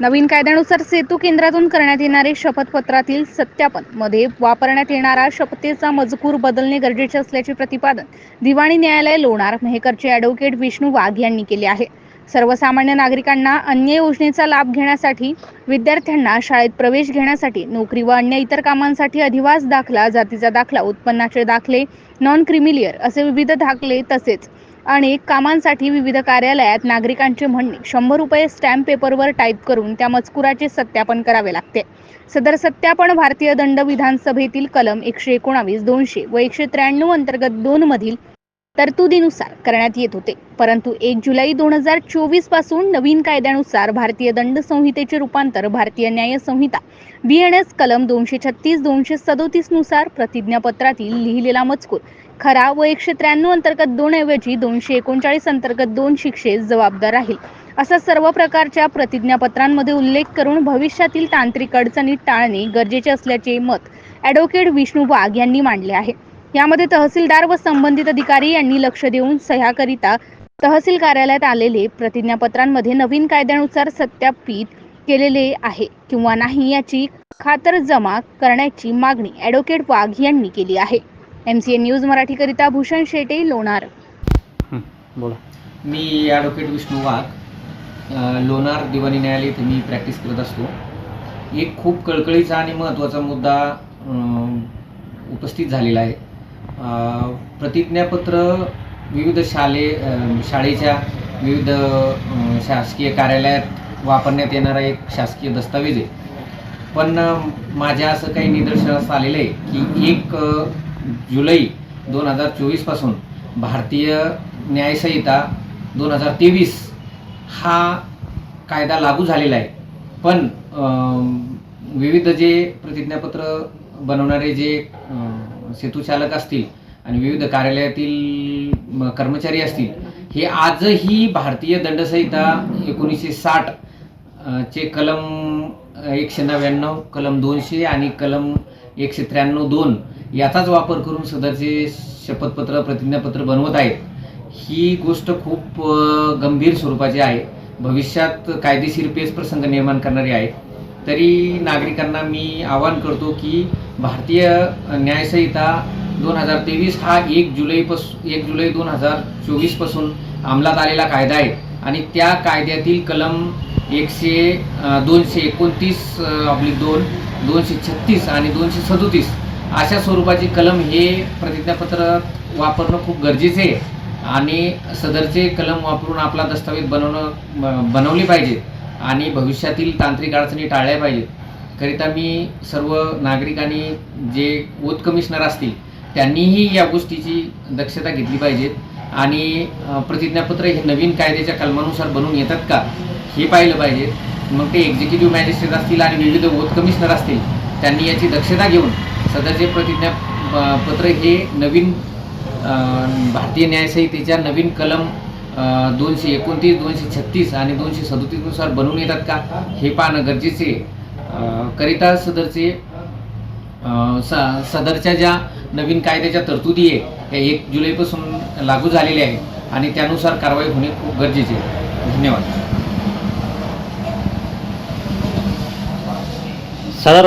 नवीन कायद्यानुसार सेतू केंद्रातून करण्यात येणारे शपथपत्रातील सत्यापनमध्ये वापरण्यात येणारा शपथेचा मजकूर बदलणे गरजेचे असल्याचे प्रतिपादन दिवाणी न्यायालय लोणार मेहकरचे अॅडव्होकेट विष्णू वाघ यांनी केले आहे. सर्वसामान्य नागरिकांना अन्य योजनेचा लाभ घेण्यासाठी विद्यार्थ्यांना शाळेत प्रवेश घेण्यासाठी नोकरी व अन्य इतर कामांसाठी अधिवास दाखला जातीचा दाखला उत्पन्नाचे दाखले नॉन क्रिमिलियर असे विविध दाखले तसेच अनेक कामांसाठी विविध कार्यालयात नागरिकांचे म्हणणे. शंभर रुपये स्टॅम्प पेपरवर टाईप करून त्या मजकुराचे सत्यापन करावे लागते. सदर सत्यापन भारतीय दंड विधानसभेतील कलम एकशे एकोणावीस दोनशे व एकशे त्र्याण्णव अंतर्गत दोन मधील तरतुदीनुसार करण्यात येत होते. परंतु एक जुलै दोन हजार चोवीसपासून नवीन कायद्यानुसार भारतीय दंड संहितेचे रूपांतर भारतीय न्याय संहिता बी एन एस कलम दोनशे छत्तीस दोनशे सदोतीसनुसार प्रतिज्ञापत्रातील लिहिलेला मजकूर खरा व एकशे त्र्याण्णव अंतर्गत दोन ऐवजी दोनशे एकोणचाळीस अंतर्गत दोन शिक्षेस जबाबदार राहील. असा सर्व प्रकारच्या प्रतिज्ञापत्रांमध्ये उल्लेख करून भविष्यातील तांत्रिक अडचणी टाळणे गरजेचे असल्याचे मत ॲडव्होकेट विष्णू वाघ यांनी मांडले आहे. यामध्ये तहसीलदार व संबंधित अधिकारी यांनी लक्ष देऊन सह्याकरिता तहसील कार्यालयात आलेले प्रतिज्ञापत्रांमध्ये नवीन कायद्यानुसार सत्यापित केलेले आहे किंवा नाही याची खातरजमा करण्याची मागणी ॲडव्होकेट वाघ यांनी केली आहे. एम सी एन न्यूज मराठीकरिता भूषण शेटे लोणार. हं, बोला. मी ॲडव्होकेट विष्णू वाघ. अ, लोणार दिवाणी न्यायालय इथे मी प्रॅक्टिस करत असतो. एक खूप कळकळीचा आणि महत्त्वाचा मुद्दा उपस्थित झालेला आहे. अ, प्रतिज्ञापत्र विविध शाले शाळेच्या विविध शासकीय कार्यालयात वापरण्यात येणारा एक शासकीय दस्तावेज आहे. पण अ, माझ्या असं काही निदर्शनास आलेलं आहे की एक अ, जुलै दोन हजार चोवीसपासून भारतीय न्यायसंहिता दोन हजार तेवीस हा कायदा लागू झालेला आहे. पण विविध जे प्रतिज्ञापत्र बनवणारे जे सेतूचालक सेतुचालक असतील आणि विविध कार्यालयातील कर्मचारी असतील हे आजही भारतीय दंडसंहिता एकोणीसशे साठ चे कलम एकशे नव्याण्णव कलम दोनशे आणि कलम एकशे त्र्याण्णव दोन याचाच वापर करून सदरचे शपथपत्र प्रतिज्ञापत्र बनवत आहेत. ही गोष्ट खूप गंभीर स्वरूपाची आहे. भविष्यात कायदेशीर पेच प्रसंग निर्माण करणारी आहे. तरी नागरिकांना मी आवाहन करतो की भारतीय न्यायसंहिता दोन हजार तेवीस हा एक जुलैपासून एक जुलै दोन हजार चोवीसपासून अंमलात आलेला कायदा आहे. आणि त्या कायद्यातील कलम एकशे दोनशे एकोणतीस आपली दोन दोनशे छत्तीस आणि दोनशे सदोतीस अशा स्वरूपाचे कलम हे प्रतिज्ञापत्र वापरणं खूप गरजेचे आहे. आणि सदरचे कलम वापरून आपला दस्तावेज बनवणं ब- बनवले पाहिजेत आणि भविष्यातील तांत्रिक अडचणी टाळल्या पाहिजेत करिता मी सर्व नागरिकांनी जे ओथ कमिशनर असतील त्यांनीही या गोष्टीची दक्षता घेतली पाहिजेत आणि प्रतिज्ञापत्र हे नवीन कायद्याच्या कलमानुसार बनवून येतात का हे पाहिलं पाहिजे मग ते एक्झिक्युटिव्ह मॅजिस्ट्रेट असतील आणि विविध वोट कमिशनर असतील त्यांनी याची दक्षता घेऊन सदरचे प्रतिज्ञा पत्र हे नवीन भारतीय न्यायसंहितेच्या नवीन कलम दोनशे एकोणतीस दोनशे छत्तीस आणि दोनशे सदोतीसनुसार बनवून येतात का हे पाहणं गरजेचे आहे. करिता सदरचे स सदरच्या ज्या नवीन कायद्याच्या तरतुदी आहे त्या एक जुलैपासून लागू झालेल्या आहे आणि त्यानुसार कारवाई होणे खूप गरजेचे आहे. धन्यवाद. सदर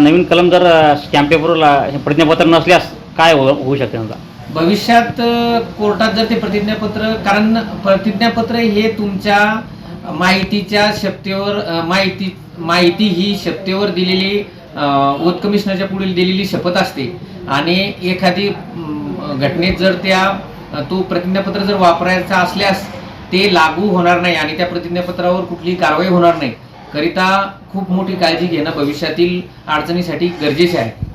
नवीन कलम जर स्टॅम्प पेपरला हे प्रतिज्ञापत्र नसल्यास काय हो होऊ शकते समजा भविष्यात अ, कोर्टात जर ते प्रतिज्ञापत्र कारण प्रतिज्ञापत्र हे तुमच्या माहितीच्या शपथेवर अ, माहिती माहिती ही शपथेवर दिलेली ओथ कमिशनरच्या पुढील दिलेली शपथ असते. आणि एखादी म, घटनेत जर त्या तो प्रतिज्ञापत्र जर वापरायचा असल्यास ते लागू होणार नाही आणि त्या प्रतिज्ञापत्रावर कुठलीही कारवाई होणार नाही. करिता खूप मोठी काळजी घेणं भविष्यातील अडचणीसाठी गरजेचे आहे.